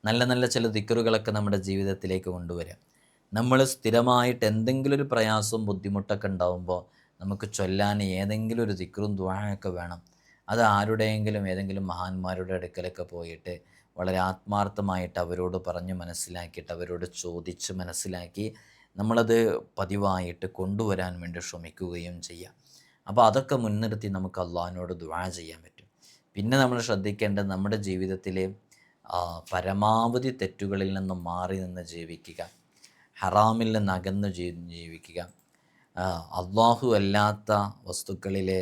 നല്ല നല്ല ചില ദിക്കറുകളൊക്കെ നമ്മുടെ ജീവിതത്തിലേക്ക് കൊണ്ടുവരാം. നമ്മൾ സ്ഥിരമായിട്ട് എന്തെങ്കിലും ഒരു പ്രയാസവും ബുദ്ധിമുട്ടൊക്കെ ഉണ്ടാകുമ്പോൾ നമുക്ക് ചൊല്ലാൻ ഏതെങ്കിലും ഒരു ദിക്കറും ദ്വാഴൊക്കെ വേണം. അത് ആരുടെയെങ്കിലും ഏതെങ്കിലും മഹാന്മാരുടെ അടുക്കലൊക്കെ പോയിട്ട് വളരെ ആത്മാർത്ഥമായിട്ട് അവരോട് പറഞ്ഞ് മനസ്സിലാക്കിയിട്ട് അവരോട് ചോദിച്ച് മനസ്സിലാക്കി നമ്മളത് പതിവായിട്ട് കൊണ്ടുവരാൻ വേണ്ടി ശ്രമിക്കുകയും ചെയ്യാം. അപ്പോൾ അതൊക്കെ മുൻനിർത്തി നമുക്ക് അള്ളാഹിനോട് ദ്വാ ചെയ്യാൻ പറ്റും. പിന്നെ നമ്മൾ ശ്രദ്ധിക്കേണ്ടത് നമ്മുടെ ജീവിതത്തിലെ പരമാവധി തെറ്റുകളിൽ നിന്നും മാറി നിന്ന് ജീവിക്കുക ഹറാമിൽ നിന്ന് അകന്ന് ജീവിക്കുക അള്ളാഹു അല്ലാത്ത വസ്തുക്കളിലെ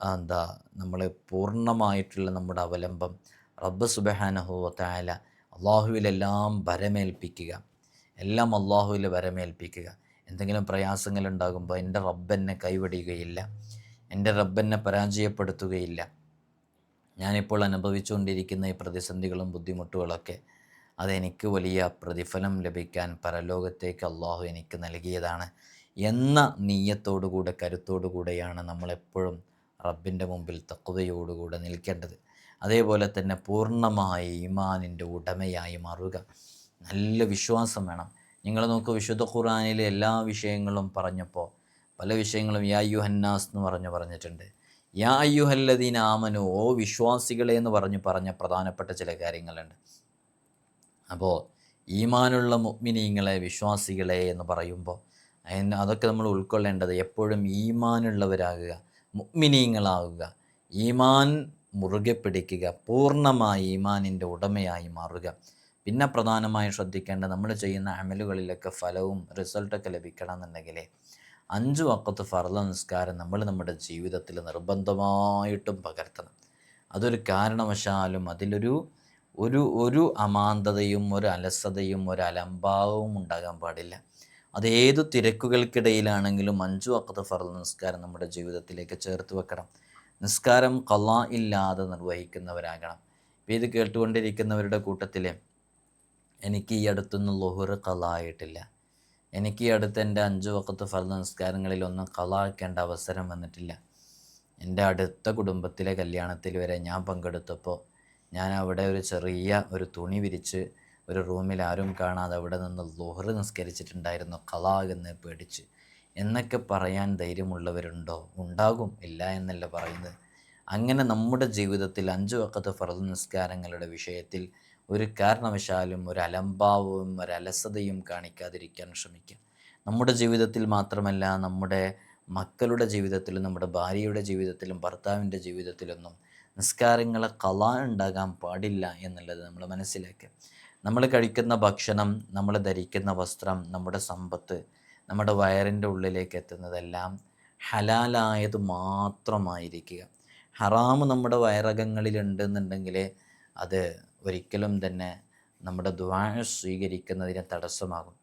എന്താ നമ്മൾ പൂർണമായിട്ടുള്ള നമ്മുടെ അവലംബം റബ്ബ് സുബഹാനഹുവത്തായ അള്ളാഹുവിലെല്ലാം വരമേൽപ്പിക്കുക. എല്ലാം അള്ളാഹുവിൽ വരമേൽപ്പിക്കുക. എന്തെങ്കിലും പ്രയാസങ്ങൾ ഉണ്ടാകുമ്പോൾ എന്റെ റബ്ബെന്നെ കൈവടിയുകയില്ല എന്റെ റബ്ബെന്നെ പരാജയപ്പെടുത്തുകയില്ല. ഞാനിപ്പോൾ അനുഭവിച്ചുകൊണ്ടിരിക്കുന്ന ഈ പ്രതിസന്ധികളും ബുദ്ധിമുട്ടുകളൊക്കെ അതെനിക്ക് വലിയ പ്രതിഫലം ലഭിക്കാൻ പരലോകത്തേക്ക് അള്ളാഹു എനിക്ക് നൽകിയതാണ് എന്ന നീയത്തോടുകൂടെ കരുത്തോടുകൂടെയാണ് നമ്മളെപ്പോഴും റബ്ബിന്റെ മുമ്പിൽ തക്കുതയോടുകൂടെ നിൽക്കേണ്ടത്. അതേപോലെ തന്നെ പൂർണമായി ഈമാനിന്റെ ഉടമയായി മാറുക. നല്ല വിശ്വാസം വേണം. നിങ്ങൾ നോക്കൂ വിശുദ്ധ ഖുറാനിലെ എല്ലാ വിഷയങ്ങളും പറഞ്ഞപ്പോൾ പല വിഷയങ്ങളും യാ യുഹന്നാസ് എന്ന് പറഞ്ഞു പറഞ്ഞിട്ടുണ്ട്. യാ അയ്യുഹല്ലദീന ആമനു ഓ വിശ്വാസികളെ എന്ന് പറഞ്ഞു പറഞ്ഞ പ്രധാനപ്പെട്ട ചില കാര്യങ്ങളുണ്ട്. അപ്പോൾ ഈമാനുള്ള മുഗ്മിനീങ്ങളെ വിശ്വാസികളെ എന്ന് പറയുമ്പോൾ അതിന് അതൊക്കെ നമ്മൾ ഉൾക്കൊള്ളേണ്ടത് എപ്പോഴും ഈമാനുള്ളവരാകുക. മുഗ്മിനീങ്ങളാകുക ഈമാൻ മുറുകെ പിടിക്കുക. പൂർണമായി ഈമാനിന്റെ ഉടമയായി മാറുക. പിന്നെ പ്രധാനമായും ശ്രദ്ധിക്കേണ്ട നമ്മൾ ചെയ്യുന്ന അമലുകളിലൊക്കെ ഫലവും റിസൾട്ടൊക്കെ ലഭിക്കണം എന്നുണ്ടെങ്കിൽ അഞ്ചു വക്കത്ത് ഫർദ നിസ്കാരം നമ്മൾ നമ്മുടെ ജീവിതത്തിൽ നിർബന്ധമായിട്ടും പകർത്തണം. അതൊരു കാരണവശാലും അതിലൊരു ഒരു ഒരു അമാന്തതയും ഒരു അലസതയും ഒരു അലംഭാവവും ഉണ്ടാകാൻ പാടില്ല. അത് ഏതു തിരക്കുകൾക്കിടയിലാണെങ്കിലും അഞ്ചു അക്കത്ത് ഫർദ് നിസ്കാരം നമ്മുടെ ജീവിതത്തിലേക്ക് ചേർത്ത് വെക്കണം. നിസ്കാരം കല ഇല്ലാതെ നിർവഹിക്കുന്നവരാകണം. ഇപ്പം ഇത് കേട്ടുകൊണ്ടിരിക്കുന്നവരുടെ കൂട്ടത്തിൽ എനിക്ക് ഈ അടുത്തൊന്നും ലൊഹുർ കല ആയിട്ടില്ല. എനിക്ക് ഈ അടുത്ത് എന്റെ അഞ്ചു വക്കത്ത് നിസ്കാരങ്ങളിൽ നിസ്കാരങ്ങളിലൊന്നും കല ആക്കേണ്ട അവസരം വന്നിട്ടില്ല. എന്റെ അടുത്ത കുടുംബത്തിലെ കല്യാണത്തിൽ വരെ ഞാൻ പങ്കെടുത്തപ്പോൾ ഞാൻ അവിടെ ഒരു ചെറിയ ഒരു തുണി വിരിച്ച് ഒരു റൂമിൽ ആരും കാണാതെ അവിടെ നിന്ന് ലോഹറ് നിസ്കരിച്ചിട്ടുണ്ടായിരുന്നു. കല എന്ന് പേടിച്ച്. എന്നൊക്കെ പറയാൻ ധൈര്യമുള്ളവരുണ്ടോ? ഉണ്ടാകും ഇല്ല എന്നല്ല പറയുന്നത്? അങ്ങനെ നമ്മുടെ ജീവിതത്തിൽ അഞ്ച് വക്കത്ത് ഫറദ് നിസ്കാരങ്ങളുടെ വിഷയത്തിൽ ഒരു കാരണവശാലും ഒരു അലംഭാവവും ഒരു അലസതയും കാണിക്കാതിരിക്കാൻ ശ്രമിക്കുക നമ്മുടെ ജീവിതത്തിൽ മാത്രമല്ല നമ്മുടെ മക്കളുടെ ജീവിതത്തിലും നമ്മുടെ ഭാര്യയുടെ ജീവിതത്തിലും ഭർത്താവിന്റെ ജീവിതത്തിലൊന്നും നിസ്കാരങ്ങളെ കല ഉണ്ടാകാൻ പാടില്ല എന്നുള്ളത് നമ്മൾ മനസ്സിലാക്കുക. നമ്മൾ കഴിക്കുന്ന ഭക്ഷണം നമ്മൾ ധരിക്കുന്ന വസ്ത്രം നമ്മുടെ സമ്പത്ത് നമ്മുടെ വയറിന്റെ ഉള്ളിലേക്ക് എത്തുന്നതെല്ലാം ഹലാലായത് മാത്രമായിരിക്കുക. ഹറാമ് നമ്മുടെ വയറകങ്ങളിലുണ്ടെന്നുണ്ടെങ്കിൽ അത് ഒരിക്കലും തന്നെ നമ്മുടെ ദ്വാ സ്വീകരിക്കുന്നതിന് തടസ്സമാകും.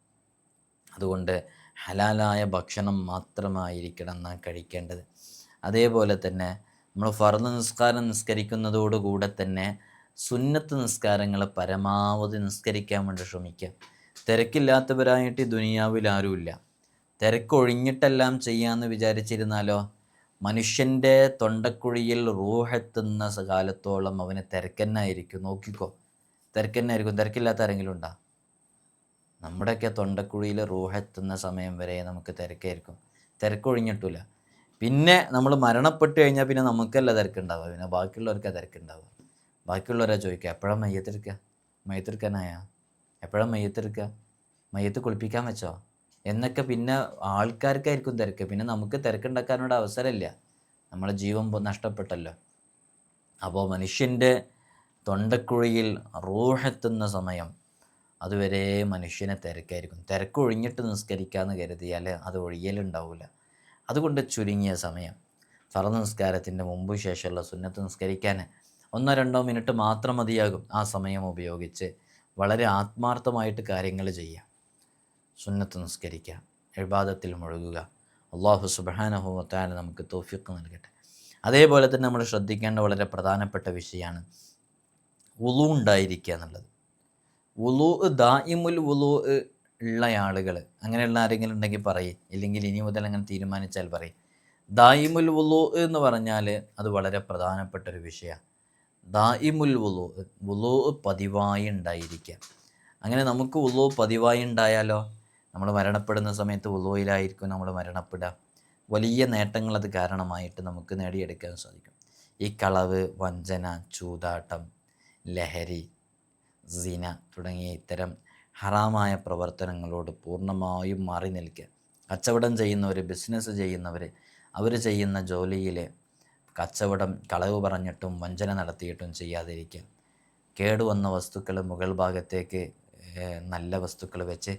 അതുകൊണ്ട് ഹലാലായ ഭക്ഷണം മാത്രമായിരിക്കണം നാം കഴിക്കേണ്ടത്. അതേപോലെ തന്നെ നമ്മൾ ഫർദ് നിസ്കാരം നിസ്കരിക്കുന്നതോടുകൂടെ തന്നെ സുന്നത്ത് നിസ്കാരങ്ങളെ പരമാവധി നിസ്കരിക്കാൻ വേണ്ടി ശ്രമിക്കുക. തിരക്കില്ലാത്തവരായിട്ട് ദുനിയാവിൽ ആരുമില്ല. തിരക്കൊഴിഞ്ഞിട്ടെല്ലാം ചെയ്യാമെന്ന് വിചാരിച്ചിരുന്നാലോ? മനുഷ്യന്റെ തൊണ്ടക്കുഴിയിൽ റൂഹെത്തുന്ന കാലത്തോളം അവന് തിരക്കന്നായിരിക്കും. നോക്കിക്കോ. തിരക്കന്നായിരിക്കും. തിരക്കില്ലാത്ത ആരെങ്കിലും ഉണ്ടോ? നമ്മുടെയൊക്കെ തൊണ്ടക്കുഴിയിൽ റൂഹെത്തുന്ന സമയം വരെ നമുക്ക് തിരക്കായിരിക്കും. തിരക്കൊഴിഞ്ഞിട്ടില്ല. പിന്നെ നമ്മൾ മരണപ്പെട്ട് കഴിഞ്ഞാൽ പിന്നെ നമുക്കല്ല തിരക്കുണ്ടാവുക. പിന്നെ ബാക്കിയുള്ളവർക്കാണ് തിരക്കുണ്ടാവുക. ബാക്കിയുള്ളവരാ ചോദിക്കുക എപ്പോഴാണ് മയ്യത്തെടുക്കുക മയ്യത്തെടുക്കാനായ എപ്പോഴാണ് മയ്യത്തെടുക്കുക മയ്യത്ത് കുളിപ്പിക്കാൻ വെച്ചോ? എന്നൊക്കെ പിന്നെ ആൾക്കാർക്കായിരിക്കും തിരക്ക്. പിന്നെ നമുക്ക് തിരക്കുണ്ടാക്കാനുള്ള അവസരമില്ല. നമ്മളെ ജീവൻ നഷ്ടപ്പെട്ടല്ലോ. അപ്പോൾ മനുഷ്യന്റെ തൊണ്ടക്കുഴിയിൽ റൂഹെത്തുന്ന സമയം അതുവരെ മനുഷ്യനെ തിരക്കായിരിക്കും. തിരക്കൊഴിഞ്ഞിട്ട് നിസ്കരിക്കാമെന്ന് കരുതിയാൽ അത് ഒഴിയലുണ്ടാവില്ല അതുകൊണ്ട് ചുരുങ്ങിയ സമയം. ഫറ നിസ്കാരത്തിന്റെ മുമ്പ് ശേഷമുള്ള സുന്നത്ത് നിസ്കരിക്കാൻ ഒന്നോ രണ്ടോ മിനിറ്റ് മാത്രം മതിയാകും ആ സമയം ഉപയോഗിച്ച് വളരെ ആത്മാർത്ഥമായിട്ട് കാര്യങ്ങൾ ചെയ്യുക. സുന്നത്ത് നിസ്കരിക്കുക. എഴുപാദത്തിൽ മുഴുകുക. അള്ളാഹു സുബാനഹുവത്താല നമുക്ക് തോഫിക്ക് നൽകട്ടെ. അതേപോലെ തന്നെ നമ്മൾ ശ്രദ്ധിക്കേണ്ട വളരെ പ്രധാനപ്പെട്ട വിഷയമാണ് ഉളു ഉണ്ടായിരിക്കുക എന്നുള്ളത്. ഉളു ദായിമുൽ ഉളു ഉള്ള ആളുകൾ അങ്ങനെയുള്ള ആരെങ്കിലും ഉണ്ടെങ്കിൽ പറയും. ഇല്ലെങ്കിൽ ഇനി മുതൽ അങ്ങനെ തീരുമാനിച്ചാൽ പറയും. ദായിമുൽ ഉളു എന്ന് പറഞ്ഞാൽ അത് വളരെ പ്രധാനപ്പെട്ട ഒരു വിഷയമാണ് ദായിമുൽ ഉളു ഉളു പതിവായി ഉണ്ടായിരിക്കുക അങ്ങനെ നമുക്ക് ഉളു പതിവായി ഉണ്ടായാലോ? നമ്മൾ മരണപ്പെടുന്ന സമയത്ത് ഉളുവിലായിരിക്കും നമ്മൾ മരണപ്പെടുക. വലിയ നേട്ടങ്ങൾ അത് കാരണമായിട്ട് നമുക്ക് നേടിയെടുക്കാൻ സാധിക്കും. ഈ കളവ് വഞ്ചന ചൂതാട്ടം ലഹരി സിന തുടങ്ങിയ ഇത്തരം ഹറാമായ പ്രവർത്തനങ്ങളോട് പൂർണമായും മാറി നിൽക്കുക. കച്ചവടം ചെയ്യുന്നവർ ബിസിനസ് ചെയ്യുന്നവർ അവർ ചെയ്യുന്ന ജോലിയിൽ കച്ചവടം കളവ് പറഞ്ഞിട്ടും വഞ്ചന നടത്തിയിട്ടും ചെയ്യാതിരിക്കുക കേടുവന്ന വസ്തുക്കൾ മുകൾ ഭാഗത്തേക്ക് നല്ല വസ്തുക്കൾ വെച്ച്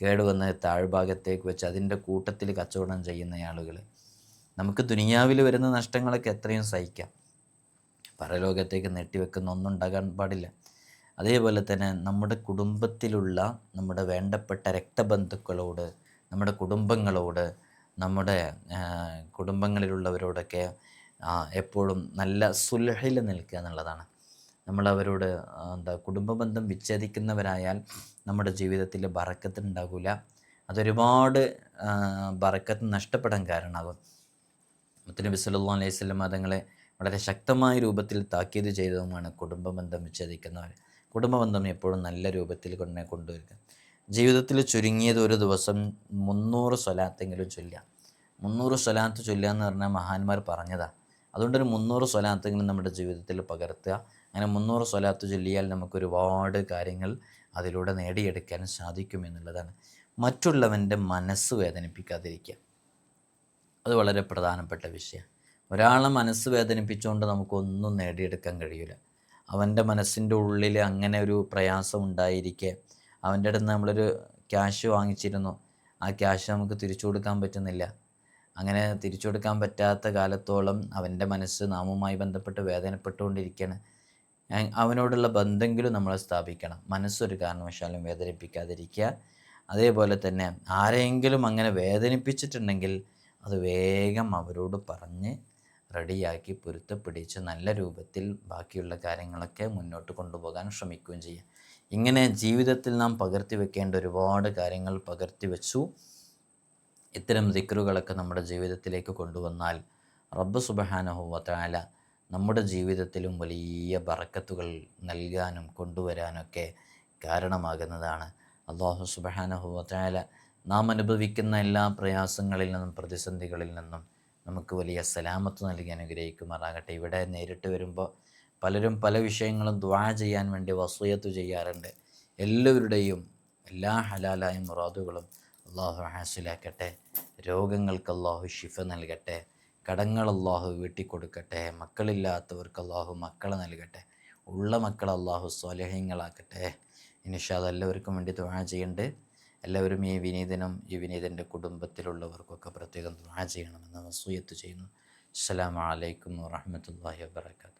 കേടുവന്ന താഴ്ഭാഗത്തേക്ക് വെച്ച് അതിന്റെ കൂട്ടത്തിൽ കച്ചവടം ചെയ്യുന്ന ആളുകൾ. നമുക്ക് ദുനിയാവിൽ വരുന്ന നഷ്ടങ്ങളൊക്കെ എത്രയും സഹിക്കാം. പരലോകത്തേക്ക് നെട്ടിവെക്കുന്ന ഒന്നും ഉണ്ടാകാൻ പാടില്ല. അതേപോലെ തന്നെ നമ്മുടെ കുടുംബത്തിലുള്ള നമ്മുടെ വേണ്ടപ്പെട്ട രക്തബന്ധുക്കളോട് നമ്മുടെ കുടുംബങ്ങളോട് നമ്മുടെ കുടുംബങ്ങളിലുള്ളവരോടൊക്കെ എപ്പോഴും നല്ല സുലഹിൽ നിൽക്കുക എന്നുള്ളതാണ്. നമ്മളവരോട് എന്താ കുടുംബ ബന്ധം വിച്ഛേദിക്കുന്നവരായാൽ നമ്മുടെ ജീവിതത്തിൽ ബറക്കത്തിനുണ്ടാകില്ല അതൊരുപാട് ബറക്കത്ത് നഷ്ടപ്പെടാൻ കാരണമാകും. മുത്തനബി സല്ലല്ലാഹു അലൈഹി സ്വലം മതങ്ങളെ വളരെ ശക്തമായ രൂപത്തിൽ താക്കീത് ചെയ്തതുമാണ് കുടുംബ ബന്ധം വിച്ഛേദിക്കുന്നവർ. കുടുംബ ബന്ധം എപ്പോഴും നല്ല രൂപത്തിൽ കൊണ്ടേ കൊണ്ടുവരിക. ജീവിതത്തിൽ ചുരുങ്ങിയത് ഒരു ദിവസം മുന്നൂറ് സ്വലാത്തെങ്കിലും ചൊല്ലുക. മുന്നൂറ് സ്വലാത്ത് ചൊല്ലുക എന്ന് പറഞ്ഞാൽ മഹാന്മാർ പറഞ്ഞതാണ് അതുകൊണ്ടൊരു മുന്നൂറ് സ്വലാത്തെങ്കിലും നമ്മുടെ ജീവിതത്തിൽ പകർത്തുക. അങ്ങനെ മുന്നൂറ് സ്വലാത്ത് ചൊല്ലിയാൽ നമുക്ക് ഒരുപാട് കാര്യങ്ങൾ അതിലൂടെ നേടിയെടുക്കാൻ സാധിക്കും എന്നുള്ളതാണ്. മറ്റുള്ളവന്റെ മനസ്സ് വേദനിപ്പിക്കാതിരിക്കുക. അത് വളരെ പ്രധാനപ്പെട്ട വിഷയം. ഒരാളെ മനസ്സ് വേദനിപ്പിച്ചുകൊണ്ട് നമുക്കൊന്നും നേടിയെടുക്കാൻ കഴിയില്ല അവന്റെ മനസ്സിന്റെ ഉള്ളിൽ അങ്ങനെ ഒരു പ്രയാസം ഉണ്ടായിരിക്കെ. അവന്റെ അടുത്ത് നമ്മളൊരു ക്യാഷ് വാങ്ങിച്ചിരുന്നു. ആ ക്യാഷ് നമുക്ക് തിരിച്ചു കൊടുക്കാൻ പറ്റുന്നില്ല. അങ്ങനെ തിരിച്ചു കൊടുക്കാൻ പറ്റാത്ത കാലത്തോളം അവന്റെ മനസ്സ് നാമുമായി ബന്ധപ്പെട്ട് വേദനപ്പെട്ടുകൊണ്ടിരിക്കുകയാണ്. അവനോടുള്ള ബന്ധമെങ്കിലും നമ്മൾ സ്ഥാപിക്കണം. മനസ്സൊരു കാരണവശാലും വേദനിപ്പിക്കാതിരിക്കുക. അതേപോലെ തന്നെ ആരെങ്കിലും അങ്ങനെ വേദനിപ്പിച്ചിട്ടുണ്ടെങ്കിൽ അത് വേഗം അവരോട് പറഞ്ഞ് റെഡിയാക്കി പൊരുത്തപ്പിടിച്ച് നല്ല രൂപത്തിൽ ബാക്കിയുള്ള കാര്യങ്ങളൊക്കെ മുന്നോട്ട് കൊണ്ടുപോകാൻ ശ്രമിക്കുകയും ചെയ്യുക ഇങ്ങനെ ജീവിതത്തിൽ നാം പകർത്തി വെക്കേണ്ട ഒരുപാട് കാര്യങ്ങൾ പകർത്തി വെച്ചു. ഇത്തരം ദിക്റുകളൊക്കെ നമ്മുടെ ജീവിതത്തിലേക്ക് കൊണ്ടുവന്നാൽ റബ്ബ് സുബഹാനഹുവത്താല നമ്മുടെ ജീവിതത്തിലും വലിയ ബറക്കത്തുകൾ നൽകാനും കൊണ്ടുവരാനൊക്കെ കാരണമാകുന്നതാണ്. അള്ളാഹു സുബഹാനഹുവത്താല നാം അനുഭവിക്കുന്ന എല്ലാ പ്രയാസങ്ങളിൽ നിന്നും പ്രതിസന്ധികളിൽ നിന്നും നമുക്ക് വലിയ സലാമത്ത് നൽകി അനുഗ്രഹിക്കുമാറാകട്ടെ. ഇവിടെ നേരിട്ട് വരുമ്പോൾ പലരും പല വിഷയങ്ങളും ദ്വാ ചെയ്യാൻ വേണ്ടി വസൂയത്ത് ചെയ്യാറുണ്ട്. എല്ലാവരുടെയും എല്ലാ ഹലാലായ മുറാദുകളും അള്ളാഹു ഹാസിലാക്കട്ടെ രോഗങ്ങൾക്ക് അള്ളാഹു ഷിഫ നൽകട്ടെ. കടങ്ങൾ അള്ളാഹു വീട്ടിക്കൊടുക്കട്ടെ. മക്കളില്ലാത്തവർക്ക് അള്ളാഹു മക്കളെ നൽകട്ടെ. ഉള്ള മക്കൾ അള്ളാഹു സ്വലഹ്യങ്ങളാക്കട്ടെ. ഇനിഷാദ് എല്ലാവർക്കും വേണ്ടി ദുആ ചെയ്യേണ്ടത് എല്ലാവരും ഈ വിനീതനും ഈ വിനീതന്റെ കുടുംബത്തിലുള്ളവർക്കൊക്കെ പ്രത്യേകം ദ്വാ ചെയ്യണമെന്ന് വസൂയത്ത് ചെയ്യുന്നു. അസ്സലാമു അലൈക്കും വറഹ്മത്തുള്ളാഹി വബറകാതുഹു.